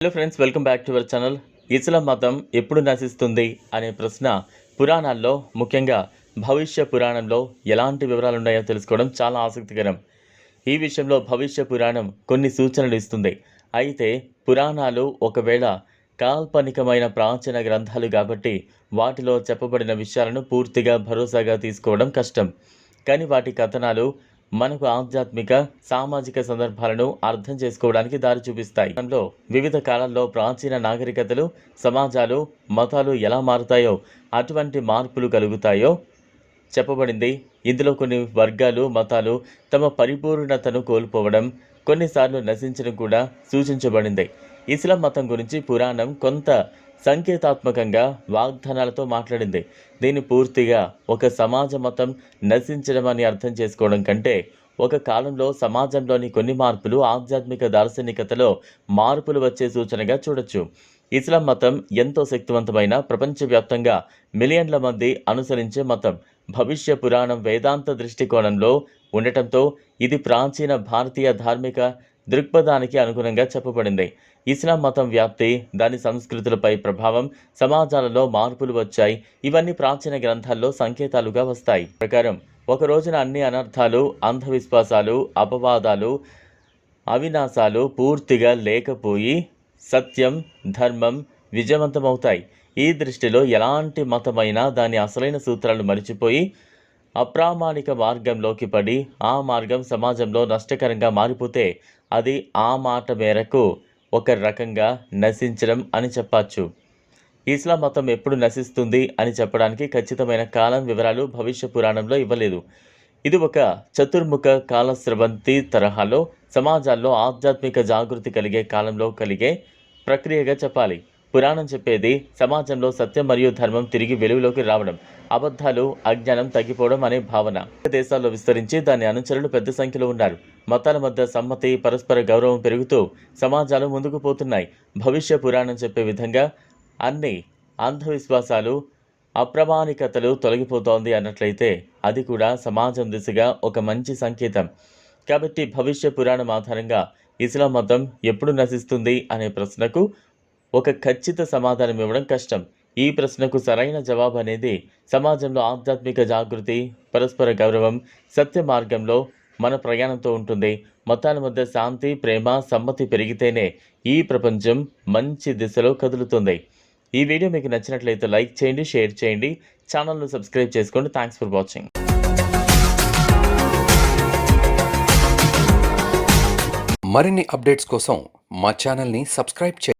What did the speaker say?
Hello friends welcome back to our channel ఇస్లాం మతం ఎప్పుడు నశిస్తుంది అనే ప్రశ్న పురాణాల్లో ముఖ్యంగా భవిష్య పురాణంలో ఎలాంటి వివరాలు ఉన్నాయో తెలుసుకోవడం చాలా ఆసక్తికరం. ఈ విషయంలో భవిష్య పురాణం కొన్ని సూచనలు ఇస్తుంది. అయితే పురాణాలు ఒకవేళ కాల్పనికమైన ప్రాచీన గ్రంథాలు కాబట్టి వాటిలో చెప్పబడిన విషయాలను పూర్తిగా భరోసాగా తీసుకోవడం కష్టం. కానీ వాటి కథనాలు మనకు ఆధ్యాత్మిక సామాజిక సందర్భాలను అర్థం చేసుకోవడానికి దారి చూపిస్తాయి. అందులో వివిధ కాలాల్లో ప్రాచీన నాగరికతలు సమాజాలు మతాలు ఎలా మారుతాయో అటువంటి మార్పులు కలుగుతాయో చెప్పబడింది. ఇందులో కొన్ని వర్గాలు మతాలు తమ పరిపూర్ణతను కోల్పోవడం కొన్నిసార్లు నశించడం కూడా సూచించబడింది. ఇస్లాం మతం గురించి పురాణం కొంత సంకేతాత్మకంగా వాగ్దానాలతో మాట్లాడింది. దీన్ని పూర్తిగా ఒక సమాజ మతం నశించడం అని అర్థం చేసుకోవడం కంటే ఒక కాలంలో సమాజంలోని కొన్ని మార్పులు ఆధ్యాత్మిక దార్శనికతలో మార్పులు వచ్చే సూచనగా చూడొచ్చు. ఇస్లాం మతం ఎంతో శక్తివంతమైన ప్రపంచవ్యాప్తంగా మిలియన్ల మంది అనుసరించే మతం. భవిష్య పురాణం వేదాంత దృష్టికోణంలో ఉండటంతో ఇది ప్రాచీన భారతీయ ధార్మిక దృక్పథానికి అనుగుణంగా చెప్పబడింది. ఇస్లాం మతం వ్యాప్తి దాని సంస్కృతులపై ప్రభావం సమాజాలలో మార్పులు వచ్చాయి. ఇవన్నీ ప్రాచీన గ్రంథాల్లో సంకేతాలుగా వస్తాయి. ప్రకారం ఒక రోజున అన్ని అనర్థాలు అంధవిశ్వాసాలు అపవాదాలు అవినాశాలు పూర్తిగా లేకపోయి సత్యం ధర్మం విజయవంతమవుతాయి. ఈ దృష్టిలో ఎలాంటి మతమైనా దాని అసలైన సూత్రాలు మరిచిపోయి అప్రామాణిక మార్గంలోకి పడి ఆ మార్గం సమాజంలో నష్టకరంగా మారిపోతే అది ఆ మాట మేరకు ఒక రకంగా నశించడం అని చెప్పచ్చు. ఇస్లాం మతం ఎప్పుడు నశిస్తుంది అని చెప్పడానికి ఖచ్చితమైన కాలం వివరాలు భవిష్య పురాణంలో ఇవ్వలేదు. ఇది ఒక చతుర్ముఖ కాలస్రవంతి తరహాలో సమాజాల్లో ఆధ్యాత్మిక జాగృతి కలిగే కాలంలో కలిగే ప్రక్రియగా చెప్పాలి. పురాణం చెప్పేది సమాజంలో సత్యం మరియు ధర్మం తిరిగి వెలుగులోకి రావడం అబద్ధాలు అజ్ఞానం తగ్గిపోవడం అనే భావన. దేశాల్లో విస్తరించి దాని అనుచరులు పెద్ద సంఖ్యలో ఉన్నారు. మతాల మధ్య సమ్మతి పరస్పర గౌరవం పెరుగుతూ సమాజాలు ముందుకు పోతున్నాయి. భవిష్య పురాణం చెప్పే విధంగా అన్ని అంధవిశ్వాసాలు అప్రమాణికతలు తొలగిపోతోంది అన్నట్లయితే అది కూడా సమాజం దిశగా ఒక మంచి సంకేతం. కాబట్టి భవిష్య పురాణం ఆధారంగా ఇస్లాం మతం ఎప్పుడు నశిస్తుంది అనే ప్రశ్నకు ఒక ఖచ్చిత సమాధానం ఇవ్వడం కష్టం. ఈ ప్రశ్నకు సరైన జవాబు అనేది సమాజంలో ఆధ్యాత్మిక జాగృతి పరస్పర గౌరవం సత్య మార్గంలో మన ప్రయాణంతో ఉంటుంది. మతాల మధ్య శాంతి ప్రేమ సమ్మతి పెరిగితేనే ఈ ప్రపంచం మంచి దిశలో కదులుతుంది. ఈ వీడియో మీకు నచ్చినట్లయితే లైక్ చేయండి షేర్ చేయండి ఛానల్ను సబ్స్క్రైబ్ చేసుకోండి. థ్యాంక్స్ ఫర్ వాచింగ్ మరిన్ని అప్డేట్స్ కోసం మా ఛానల్ని సబ్స్క్రైబ్ చేయండి.